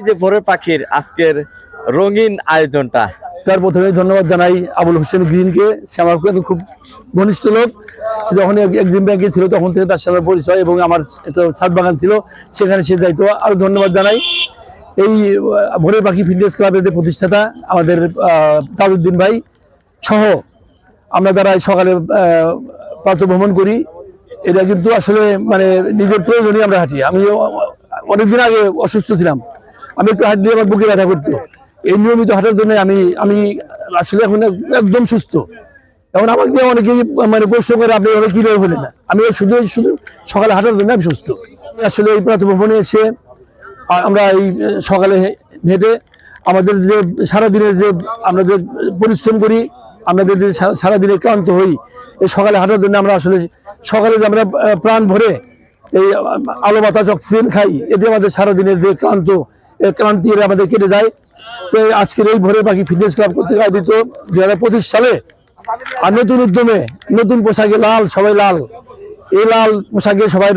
এই যে ভোরের পাখির আজকের রঙিন আয়োজনটা। তার প্রথমে ধন্যবাদ জানাই আবুল হোসেন গ্রিনকে। সে আমার খুব- ঘনিষ্ঠ লোক। যখন একদিন ব্যাংকে ছিল, তখন থেকে তার সাথে পরিচয় এবং আমার ছাদ বাগান ছিল, সেখানে সে যাইতো। আরও ধন্যবাদ জানাই। এই ভোরের পাখি ফিটনেস ক্লাবের যে প্রতিষ্ঠাতা, আমাদের তাজউদ্দিন ভাই সহ আমরা যারা সকালে প্রাতঃ ভ্রমণ করি, এটা কিন্তু আসলে মানে নিজের প্রয়োজনই আমরা হাঁটি। আমি অনেকদিন আগে অসুস্থ ছিলাম। আমি একটু হাঁটলে আমার বুকে ব্যথা করতো। এই নিয়মিত হাঁটার জন্য আমি আমি আসলে এখন একদম সুস্থ। এখন আমাকে দিয়ে অনেকেই মানে প্রশ্ন করে, আপনি এভাবে কীভাবে হলেন না আমি শুধু শুধু সকালে হাঁটার জন্য আমি সুস্থ। আসলে এই প্রাতঃ ভ্রমণে এসে আমরা এই, সকালে হেঁটে আমাদের যে সারাদিনের যে আমরা যে পরিশ্রম করি আমাদের যে সারাদিনে ক্লান্ত হই, এই সকালে হাঁটার জন্য আমরা আসলে সকালে যে আমরা প্রাণ ভরে এই আলো বাতাস, অক্সিজেন খাই, এতে আমাদের সারাদিনের যে ক্লান্ত ক্লান্তি আমাদের কেটে যায়। তো আজকের এই ভোরে পাখি ফিটনেস ক্লাব কর্তৃক আয়োজিত দুই হাজার পঁচিশ সালে আর নতুন উদ্যমে নতুন পোশাকে লাল, সবাই লাল। এই লাল পোশাকে সবাই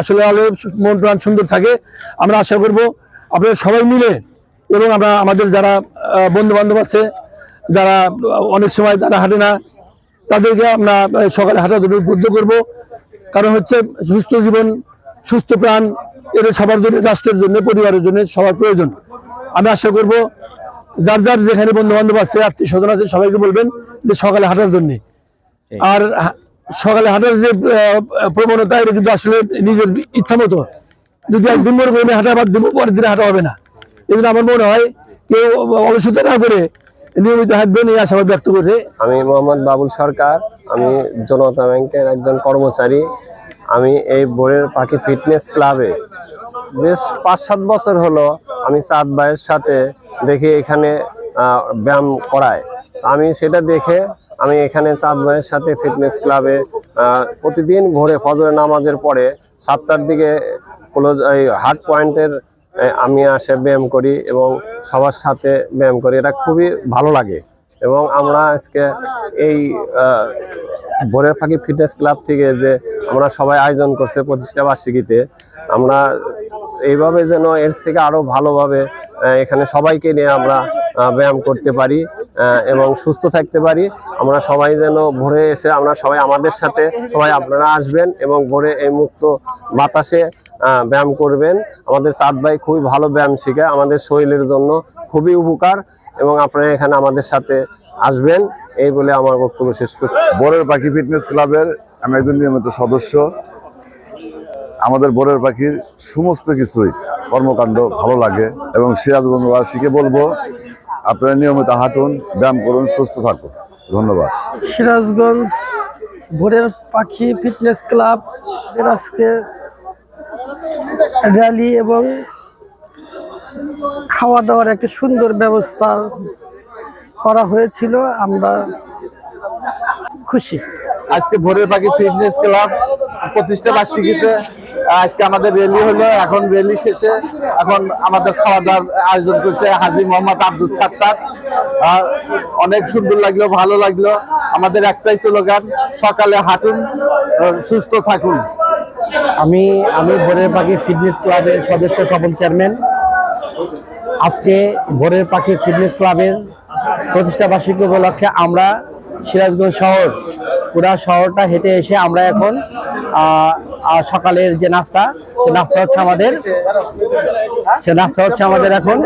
আসলে আলো মন প্রাণ সুন্দর থাকে। আমরা আশা করব আপনারা সবাই মিলে এবং আমরা আমাদের যারা বন্ধু বান্ধব আছে, যারা অনেক সময় তারা হাঁটে না, তাদেরকে আমরা সকালে হাঁটা জন্য উদ্বুদ্ধ করব। কারণ হচ্ছে সুস্থ জীবন, সুস্থ প্রাণ এটা সবার জন্য রাষ্ট্রের জন্য পরিবারের জন্য সবার প্রয়োজন। আমি আশা করব যার যার যেখানে বন্ধু বান্ধব আছে আত্মীয় স্বজন আছে সবাইকে বলবেন যে সকালে হাঁটার জন্য। আর সকালে হাঁটার যে প্রবণতা এটা কিন্তু আসলে নিজের ইচ্ছা মতো। যদি একদিন মনে করে হাঁটা বাদ দেবো পরের দিনে হাঁটা হবে না। এই জন্য আমার মনে হয় কেউ অলসতা না করে নিয়মিত হাঁটবেন এই আশাবাদ ব্যক্ত করছে। আমি মোহাম্মদ বাবুল সরকার আমি জনতা ব্যাংকের একজন কর্মচারী। আমি এই বোরের পাখি ফিটনেস ক্লাবে বেশ পাঁচ সাত বছর হলো আমি চাঁদ ভাইয়ের সাথে দেখি এখানে ব্যায়াম করায়। আমি সেটা দেখে আমি এখানে চাঁদ ভাইয়ের সাথে ফিটনেস ক্লাবে প্রতিদিন ভোরে ফজরের নামাজের পরে সাতটার দিকে ক্লোজ এই হার্ট পয়েন্টের আমি আসে ব্যায়াম করি এবং সবার সাথে ব্যায়াম করি। এটা খুবই ভালো লাগে এবং আমরা আজকে এই ভোরের ফাঁকি ফিটনেস ক্লাব থেকে যে আমরা সবাই আয়োজন করছে প্রতিষ্ঠা বার্ষিকীতে আমরা এইভাবে যেন এর থেকে আরও ভালোভাবে এখানে সবাইকে নিয়ে আমরা ব্যায়াম করতে পারি এবং সুস্থ থাকতে পারি। আমরা সবাই যেন ভোরে এসে, আমরা সবাই আমাদের সাথে সবাই আপনারা আসবেন এবং ভোরে এই মুক্ত বাতাসে ব্যায়াম করবেন। আমাদের চাঁদ ভাই খুবই ভালো ব্যায়াম শিখে আমাদের শরীরের জন্য খুবই উপকার এবং আপনারা এখানে আমাদের সাথে আসবেন। এই বলে আমার বক্তব্য শেষ করছি। বরের পাখি ফিটনেস ক্লাবের আমি একজন নিয়মিত সদস্য। আমাদের বরের পাখির সমস্ত কিছুই কর্মকাণ্ড ভালো লাগে এবং সিরাজগঞ্জবাসীকে বলব আপনারা নিয়মিত হাঁটুন ব্যায়াম করুন সুস্থ থাকুন। ধন্যবাদ। সিরাজগঞ্জ ভোরের পাখি ফিটনেস ক্লাব এর আজকে র্যালি এবং খাওয়া দাওয়ার একটা সুন্দর ব্যবস্থা করা হয়েছিল। আমরা খুশি। আজকে ভোরের পাখি ফিটনেস ক্লাব প্রতিষ্ঠা বার্ষিকীতে আজকে আমাদের র্যালি হলো, এখন র্যালি শেষে। এখন আমাদের খাওয়া দাওয়ার আয়োজন করছে হাজি মোহাম্মদ আব্দুল সাত্তার। অনেক সুন্দর লাগল, ভালো লাগল। আমাদের একটাই স্লোগান, সকালে হাঁটুন সুস্থ থাকুন। আমি আমি ভোরের পাখি ফিটনেস ক্লাবের সদস্য সফল চেয়ারম্যান আজকে ভোরের পাখি ফিটনেস ক্লাবের প্রতিষ্ঠা বার্ষিকী উপলক্ষে আমরা সিরাজগঞ্জ শহর পুরা শহরটা হেঁটে এসে আমরা এখন সকালের যে নাস্তা, সে নাস্তা হচ্ছে আমাদের, সে নাস্তা হচ্ছে আমাদের এখন।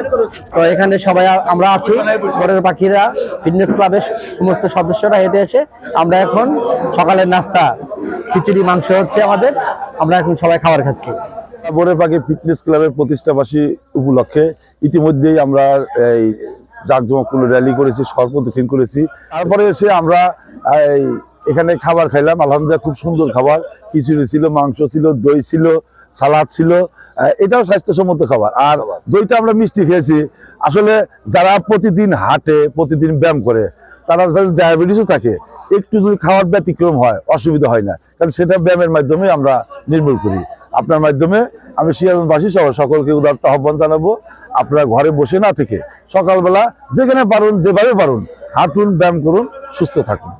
তো এখানে সবাই আমরা আছি ভোরের পাখিরা ফিটনেস ক্লাবের সমস্ত সদস্যরা হেঁটে এসে আমরা এখন সকালের নাস্তা, খিচুড়ি, মাংস হচ্ছে আমাদের, আমরা এখন সবাই খাবার খাচ্ছি। বনের পাখি ফিটনেস ক্লাবের প্রতিষ্ঠাবাসী উপলক্ষে ইতিমধ্যেই আমরা এই জাঁকজমকপূর্ণ র্যালি করেছি সর্বদক্ষিণ করেছি। তারপরে এসে আমরা এই এখানে খাবার খাইলাম আলহামদুলিল্লাহ খুব সুন্দর খাবার। খিচুড়ি ছিল মাংস ছিল দই ছিল সালাদ ছিল এটাও স্বাস্থ্যসম্মত খাবার। আর দইটা আমরা মিষ্টি খেয়েছি। আসলে যারা প্রতিদিন হাঁটে প্রতিদিন ব্যায়াম করে তারা যদি ডায়াবেটিসও থাকে। একটু যদি খাওয়ার ব্যতিক্রম হয় অসুবিধা হয় না। কারণ সেটা ব্যায়ামের মাধ্যমে আমরা নির্মূল করি। আপনার মাধ্যমে আমি সিয়াজনবাসী সহ সকলকে উদারতা আহ্বান জানাব আপনারা ঘরে বসে না থেকে সকালবেলা যেখানে পারুন যেভাবে পারুন হাঁটুন ব্যায়াম করুন সুস্থ থাকুন।